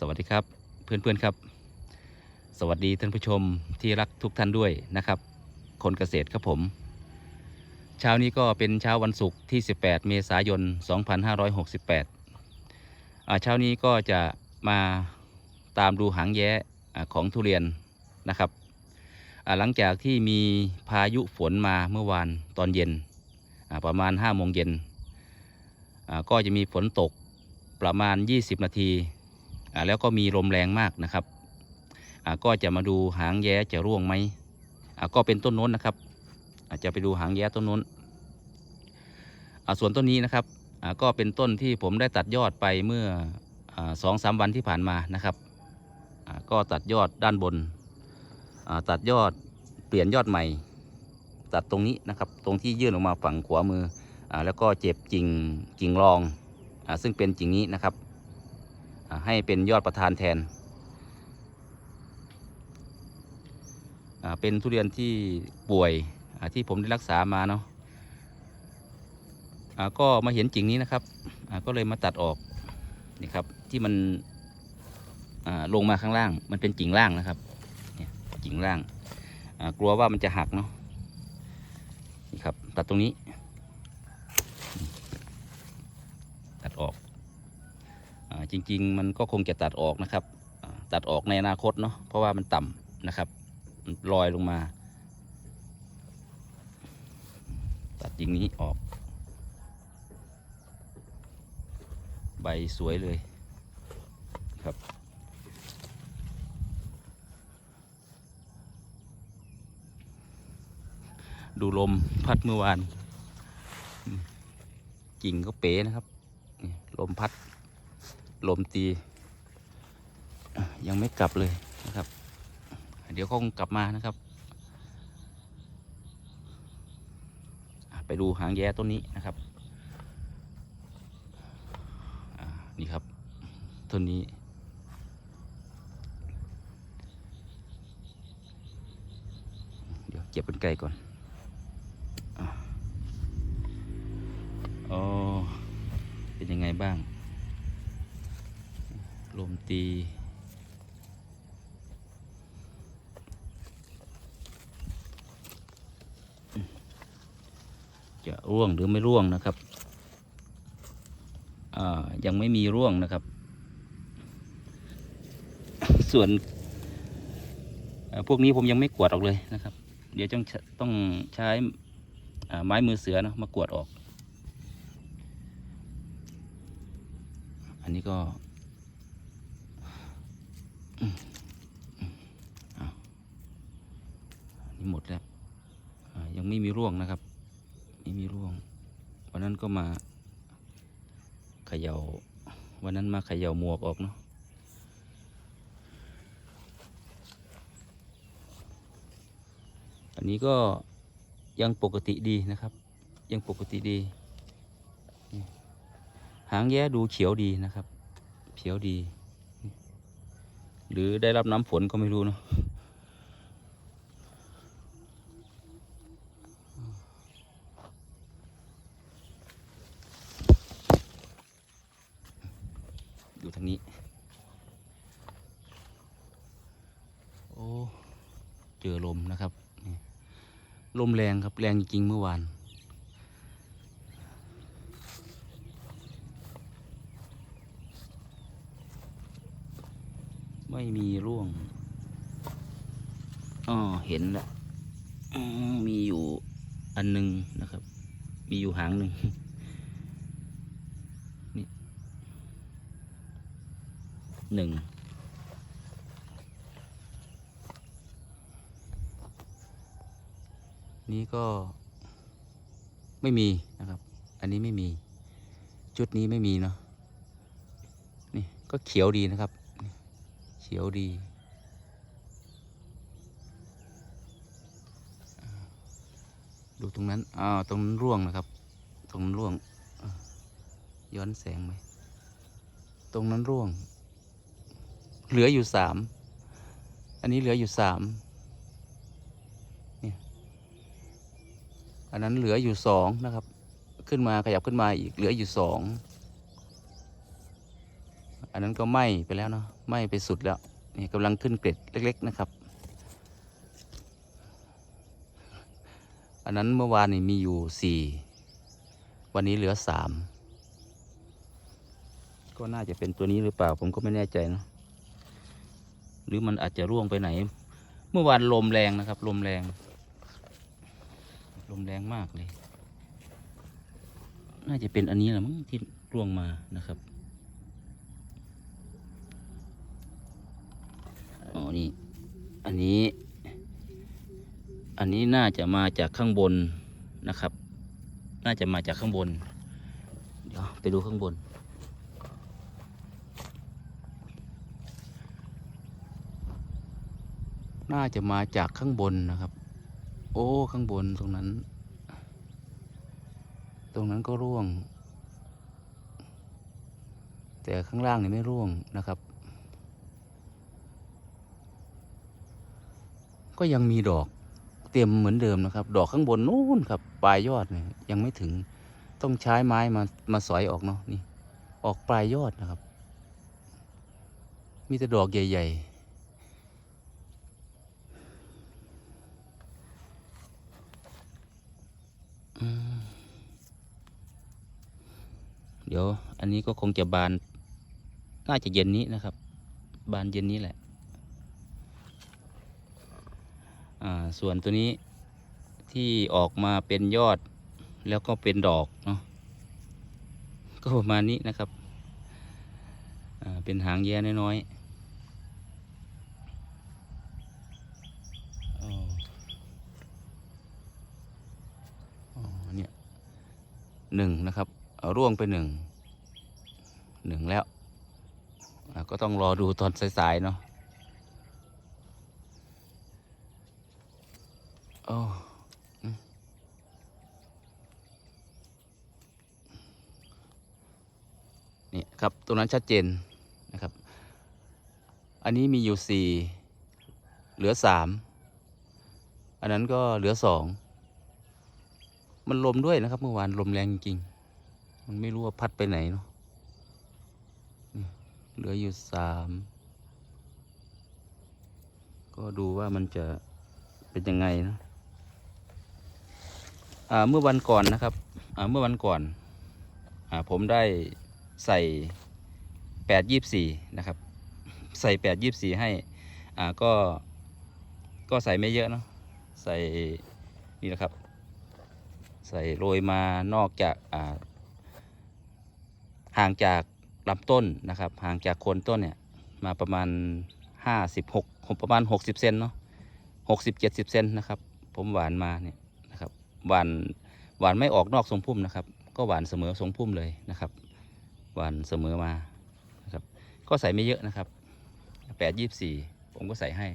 สวัสดีครับเพื่อนๆครับ สวัสดีท่านผู้ชมที่รักทุกท่านด้วยนะครับ คนเกษตรครับผม เช้านี้ก็เป็นเช้าวันศุกร์ที่ 18 เมษายน 2568อ่าเช้านี้ก็จะมาตามดูหางแย้ของทุเรียนนะครับหลังจากที่มีพายุฝนมาเมื่อวานตอนเย็นประมาณ5โมงเย็นก็จะมีฝนตกประมาณ 20 นาที แล้วก็มีลมแรงมากนะครับก็จะมาดูหางแย้จะร่วงไหมก็เป็นต้นน้นนะครับ อาจจะไปดูหางแย้ต้นน้นส่วนต้นนี้นะครับก็เป็นต้นที่ผมได้ตัดยอดไปเมื่อสองสามวันที่ผ่านมานะครับก็ตัดยอดด้านบนตัดยอดเปลี่ยนยอดใหม่ ตัดตรงนี้นะครับ ตรงที่ยื่นออกมาฝั่งขวามืออแล้วก็เจ็บกิ่งกิ่งรองอซึ่งเป็นกิ่งนี้นะครับ ให้เป็นยอดประธานแทน เป็นทุเรียนที่ป่วยที่ผมได้รักษามาเนาะก็มาเห็นกิ่งนี้นะครับ ก็เลยมาตัดออกนี่ครับที่มันลงมาข้างล่าง มันเป็นกิ่งล่างนะครับเนี่ยกิ่งล่างกลัวว่ามันจะหักเนาะนี่ครับตัดตรงนี้ ตัดออก อ่า จริง ๆ มันก็คงจะตัดออกนะครับ ตัดออกในอนาคตเนาะเพราะว่ามันต่ำนะครับลอยลงมา ตัดยิงนี้ออก ใบสวยเลยครับดูลมพัดเมื่อวานกิ่งก็เป๋นะครับ ลมพัด ลมตี ยังไม่กลับเลยนะครับ เดี๋ยวเขาคงกลับมานะครับ ไปดูหางแย้ต้นนี้นะครับนี่ครับต้นนี้ เดี๋ยวเก็บเป็นไกลก่อนอ๋อเป็นยังไงบ้าง ลมตี จะร่วงหรือไม่ร่วงนะครับ ยังไม่มีร่วงนะครับ ส่วน พวกนี้ผมยังไม่กวดออกเลยนะครับ เดี๋ยวต้องต้องใช้ไม้มือเสือเนะมากวดออก อันนี้ก็ นนี้หมดแล้วยังไม่มีร่วงนะครับ ไม่มีร่วง วันนั้นก็มาเขยา่า วันนั้นมาเขย่าหมวกออกเนาะอันนี้ก็ยังปกติดีนะครับ ยังปกติดี หางแย้ดูเขียวดีนะครับ เขียวดี หรือได้รับน้ำฝนก็ไม่รู้เนาะอยู่ทางนี้ โอ้ เจอลมนะครับ ลมแรงครับแรงจริงเมื่อวาน ไม่มีร่วง อ๋อเห็นแล้วอืมมีอยู่อันหนึ่งนะครับ มีอยู่หางหนึ่งนี่หนึ่งนี่ก็ไม่มีนะครับ อันนี้ไม่มีชุดนี้ไม่มีเนาะ นี่ก็เขียวดีนะครับ เขียวดี ดูตรงนั้นอ่าวตรงนั้นร่วงนะครับ ตรงนั้นร่วง ย้อนแสงไหมตรงนั้นร่วง เหลืออยู่สามอันนี้เหลืออยู่สามเนี่ยอันนั้นเหลืออยู่สองนะครับ ขึ้นมาขยับขึ้นมาอีกเหลืออยู่สองอันนั้นก็ไหม้ไปแล้วเนาะไหม้ไปสุดแล้วนี่กำลังขึ้นเกร็ดเล็ก ๆ นะครับ อันนั้นเมื่อวานนี่มีอยู่สี่วันนี้เหลือสามก็น่าจะเป็นตัวนี้หรือเปล่า ผมก็ไม่แน่ใจนะหรือมันอาจจะร่วงไปไหน เมื่อวานลมแรงนะครับ ลมแรง ลมแรงมากเลย น่าจะเป็นอันนี้แหละมั้งที่ร่วงมานะครับอ๋อนี่อันนี้ อันนี้น่าจะมาจากข้างบนนะครับ น่าจะมาจากข้างบน เดี๋ยวไปดูข้างบน น่าจะมาจากข้างบนนะครับ โอ้ ข้างบนตรงนั้น ตรงนั้นก็ร่วง แต่ข้างล่างนี่ไม่ร่วงนะครับ ก็ยังมีดอก เต็มเหมือนเดิมนะครับ ดอกข้างบนนู้นครับปลายยอดเนี่ยยังไม่ถึงต้องใช้ไม้มามาสอยออกเนาะนี่ ออกปลายยอดนะครับ มีแต่ดอกใหญ่ ๆเดี๋ยวอันนี้ก็คงจะบาน น่าจะเย็นนี้นะครับ บานเย็นนี้แหละ อ่า ส่วนตัวนี้ที่ออกมาเป็นยอดแล้วก็เป็นดอกเนาะก็ประมาณนี้นะครับเป็นหางแย่น้อยๆอ๋อเนี่ยหนึ่งนะครับร่วงไปหนึ่งหนึ่งแล้ว ก็ต้องรอดูตอนสาย ๆ เนาะ อ้นี่ครับตรงนั้นชัดเจนนะครับ อันนี้มีอยู่สี่เหลือสามอันนั้นก็เหลือสองมันลมด้วยนะครับ เมื่อวานลมแรงจริงๆมันไม่รู้ว่าพัดไปไหนเนาะเหลืออยู่สามก็ดูว่ามันจะเป็นยังไงนะ เมื่อวันก่อนนะครับเมื่อวันก่อนอผมได้ใส่แปดยี่สี่นะครับ ใส่แปดยี่สี่ให้ก็ก็ใส่ไม่เยอะเนาะใส่นี่นะครับ ใส่โรยมานอกจากห่างจากลำต้นนะครับ ห่างจากโคนต้นเนี่ยมาประมาณห้าสิบหกประมาณหกสิบเซนเนาะหกสิบเจ็ดสิบเซนนะครับ ผมหวานมาเนี่ย หวานหวานไม่ออกนอกทรงพุ่มนะครับ ก็หวานเสมอทรงพุ่มเลยนะครับ หวานเสมอมานะครับ ก็ใส่ไม่เยอะนะครับแปดยี่สี่ผมก็ใส่ให้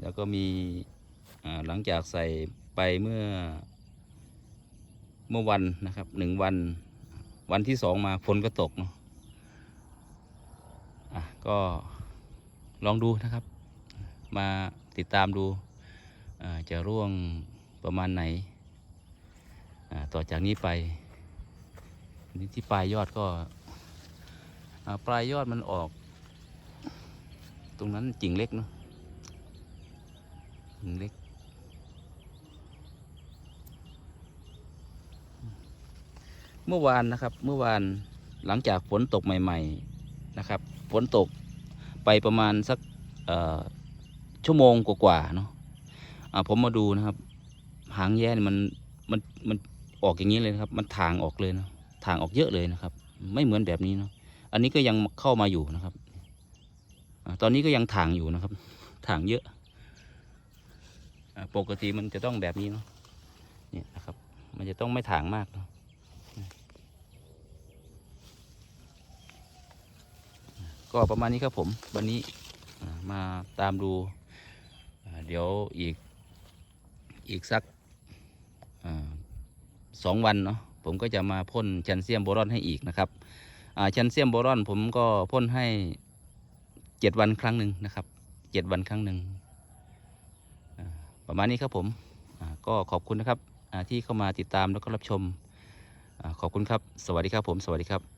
แล้วก็มีอ่าหลังจากใส่ไปเมื่อเมื่อวันนะครับหนึ่งวันวันที่สองมาฝนก็ตกเนาะอะก็ลองดูนะครับมา ติดตามดูจะร่วงประมาณไหน ต่อจากนี้ไปนนี้ที่ปลายยอดก็ปลายยอดมันออก ตรงนั้นกิ่งเล็กเนาะกิ่งเล็ก เมื่อวานนะครับ เมื่อวานหลังจากฝนตกใหม่ ๆนะครับ ฝนตกไปประมาณสักเอ่อ ชั่วโมงกว่าๆเนาะอ่าผมมาดูนะครับ หางแย่เนี่ยมันมันมันออกอย่างนี้เลยนะครับ มันถางออกเลยนะถางออกเยอะเลยนะครับ ไม่เหมือนแบบนี้เนาะอันนี้ก็ยังเข้ามาอยู่นะครับอตอนนี้ก็ยังถางอยู่นะครับ ถางเยอะอปกติมันจะต้องแบบนี้เนาะเนี่ยนะครับ มันจะต้องไม่ถางมากเนาะก็ประมาณนี้ครับผม วันนี้มาตามดู เดี๋ยวอีกอีกสักอสองวันเนาะผมก็จะมาพ่นแคลเซียมโบรอนให้อีกนะครับแคลเซียมโบรอนผมก็พ่นให้เจ็ดวันครั้งหนึ่งนะครับเจ็ดวันครั้งหนึ่งประมาณนี้ครับผมก็ขอบคุณนะครับที่เข้ามาติดตามแล้วก็รับชมอขอบคุณครับ สวัสดีครับผม สวัสดีครับ